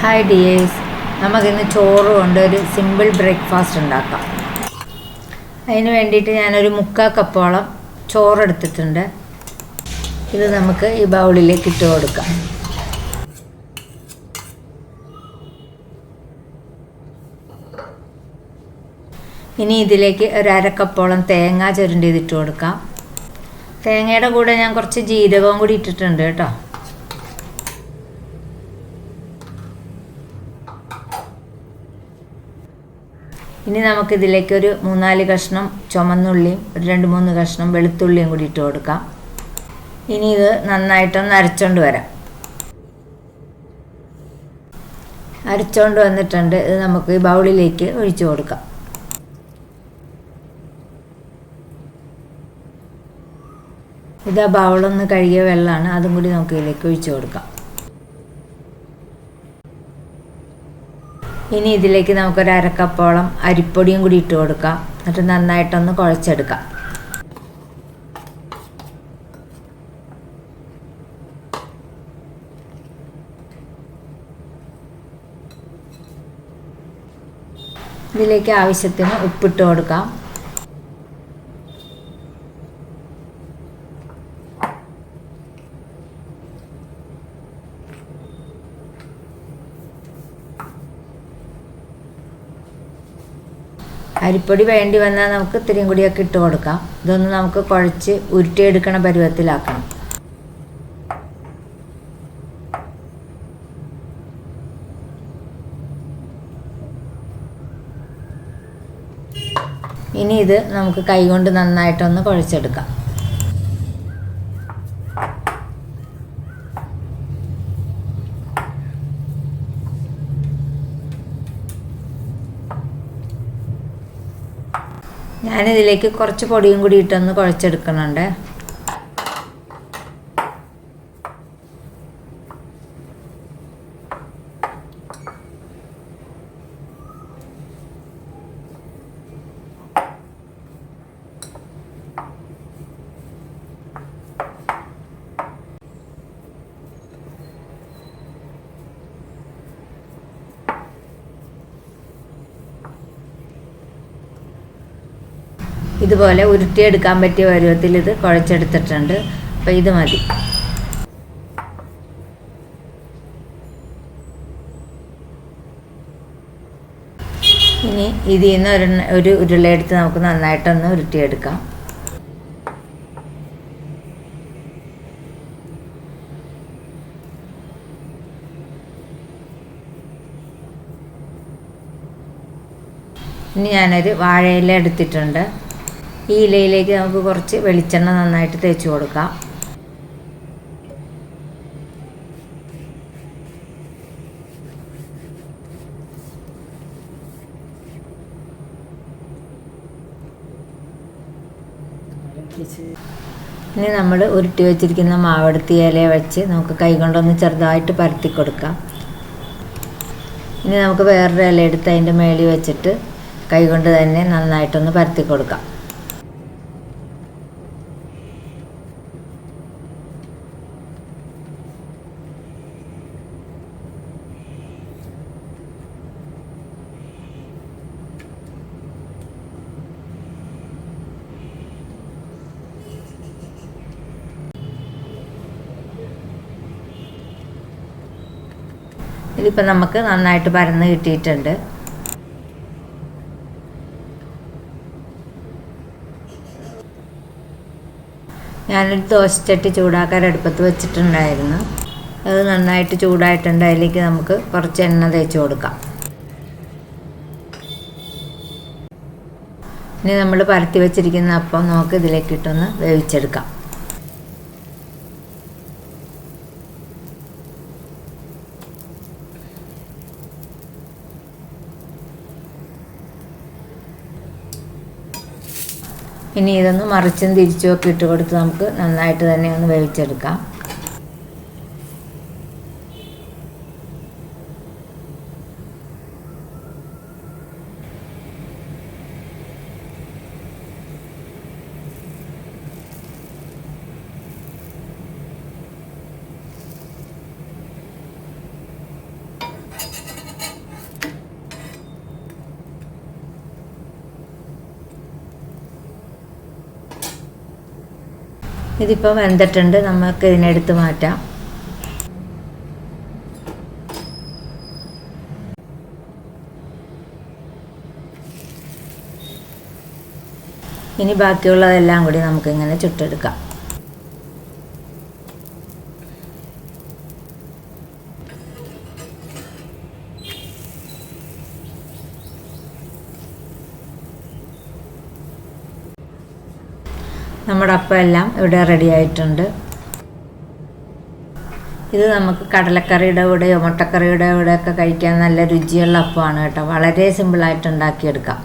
Hi dears നമുക്കിന്ന് ചോറ് കൊണ്ട് ഒരു സിമ്പിൾ ബ്രേക്ക്ഫാസ്റ്റ് ഉണ്ടാക്കാം. അതിന് വേണ്ടിയിട്ട് ഞാനൊരു മുക്കാൽ കപ്പോളം ചോറെടുത്തിട്ടുണ്ട് ഇത് നമുക്ക് ഈ ബൗളിലേക്ക് ഇട്ട് കൊടുക്കാം. ഇനി ഇതിലേക്ക് ഒരു അരക്കപ്പോളം തേങ്ങ ചുരുണ്ടിതിട്ട് കൊടുക്കാം. തേങ്ങയുടെ കൂടെ ഞാൻ കുറച്ച് ജീരകവും കൂടി ഇട്ടിട്ടുണ്ട് കേട്ടോ. ഇനി നമുക്കിതിലേക്ക് ഒരു മൂന്നാൽ കഷ്ണം ചുമന്നുള്ളിയും ഒരു രണ്ട് മൂന്ന് കഷ്ണം വെളുത്തുള്ളിയും കൂടി ഇട്ട് കൊടുക്കാം. ഇനി ഇത് നന്നായിട്ടൊന്ന് അരച്ചോണ്ട് വരാം. അരച്ചോണ്ട് വന്നിട്ടുണ്ട്. ഇത് നമുക്ക് ഈ ബൗളിലേക്ക് ഒഴിച്ചു കൊടുക്കാം. ഇത് ബൗളൊന്ന് കഴുകിയ വെള്ളമാണ്. അതും കൂടി നമുക്ക് ഇതിലേക്ക് ഒഴിച്ചു കൊടുക്കാം. ഇനി ഇതിലേക്ക് നമുക്കൊരു അരക്കപ്പോളം അരിപ്പൊടിയും കൂടി ഇട്ട് കൊടുക്കാം. എന്നിട്ട് നന്നായിട്ടൊന്ന് കുഴച്ചെടുക്കാം. ഇതിലേക്ക് ആവശ്യത്തിന് ഉപ്പിട്ട് കൊടുക്കാം. അരിപ്പൊടി വേണ്ടി വന്നാൽ നമുക്ക് ഇത്രയും കൂടിയൊക്കെ ഇട്ട് കൊടുക്കാം. ഇതൊന്ന് നമുക്ക് കുഴച്ച് ഉരുട്ടിയെടുക്കണ പരുവത്തിലാക്കണം. ഇനി ഇത് നമുക്ക് കൈകൊണ്ട് നന്നായിട്ടൊന്ന് കുഴച്ചെടുക്കാം. ഞാനിതിലേക്ക് കുറച്ച് പൊടിയും കൂടി ഇട്ടൊന്ന് കുഴച്ചെടുക്കുന്നുണ്ട് ഇതുപോലെ ഉരുട്ടിയെടുക്കാൻ പറ്റിയ പരുവത്തിൽ ഇത് കുഴച്ചെടുത്തിട്ടുണ്ട്. അപ്പോൾ ഇത് മതി. ഇനി ഇതിൽ നിന്ന് ഒരു ഒരു ഉരുളയെടുത്ത് നമുക്ക് നന്നായിട്ടൊന്ന് ഉരുട്ടിയെടുക്കാം. ഇനി ഞാനൊരു വാഴയില എടുത്തിട്ടുണ്ട്. ഈ ഇലയിലേക്ക് നമുക്ക് കുറച്ച് വെളിച്ചെണ്ണ നന്നായിട്ട് തേച്ച് കൊടുക്കാം. ഇനി നമ്മൾ ഉരുട്ടി വെച്ചിരിക്കുന്ന മാവെടുത്ത് ഇല വെച്ച് നമുക്ക് കൈകൊണ്ടൊന്ന് ചെറുതായിട്ട് പരത്തി കൊടുക്കാം. ഇനി നമുക്ക് വേറൊരു ഇല എടുത്ത് അതിന്റെ മേളിൽ വെച്ചിട്ട് കൈകൊണ്ട് തന്നെ നന്നായിട്ടൊന്ന് പരത്തി കൊടുക്കാം. ഇതിപ്പോൾ നമുക്ക് നന്നായിട്ട് പരന്ന് കിട്ടിയിട്ടുണ്ട്. ഞാനൊരു ദോശച്ചട്ടി ചൂടാക്കാൻ അടുപ്പത്ത് വെച്ചിട്ടുണ്ടായിരുന്നു. അത് നന്നായിട്ട് ചൂടായിട്ടുണ്ട്. അതിലേക്ക് നമുക്ക് കുറച്ച് എണ്ണ തേച്ച് കൊടുക്കാം. ഇനി നമ്മൾ പരത്തി വെച്ചിരിക്കുന്ന അപ്പം നമുക്ക് ഇതിലേക്ക് ഇട്ടൊന്ന് വേവിച്ചെടുക്കാം. ഇനി ഇതൊന്ന് മറിച്ചും തിരിച്ചും ഒക്കെ ഇട്ട് കൊടുത്ത് നമുക്ക് നന്നായിട്ട് തന്നെ ഒന്ന് വേവിച്ചെടുക്കാം. ഇതിപ്പോൾ വെന്തിട്ടുണ്ട്. നമുക്ക് ഇതിനെടുത്ത് മാറ്റാം. ഇനി ബാക്കിയുള്ളതെല്ലാം കൂടി നമുക്കിങ്ങനെ ചുട്ടെടുക്കാം. നമ്മുടെ അപ്പം എല്ലാം ഇവിടെ റെഡി ആയിട്ടുണ്ട്. ഇത് നമുക്ക് കടലക്കറിയുടെ കൂടെയോ മുട്ടക്കറിയുടെ കൂടെയൊക്കെ കഴിക്കാൻ നല്ല രുചിയുള്ള അപ്പമാണ് കേട്ടോ. വളരെ സിമ്പിളായിട്ട് ഉണ്ടാക്കിയെടുക്കാം.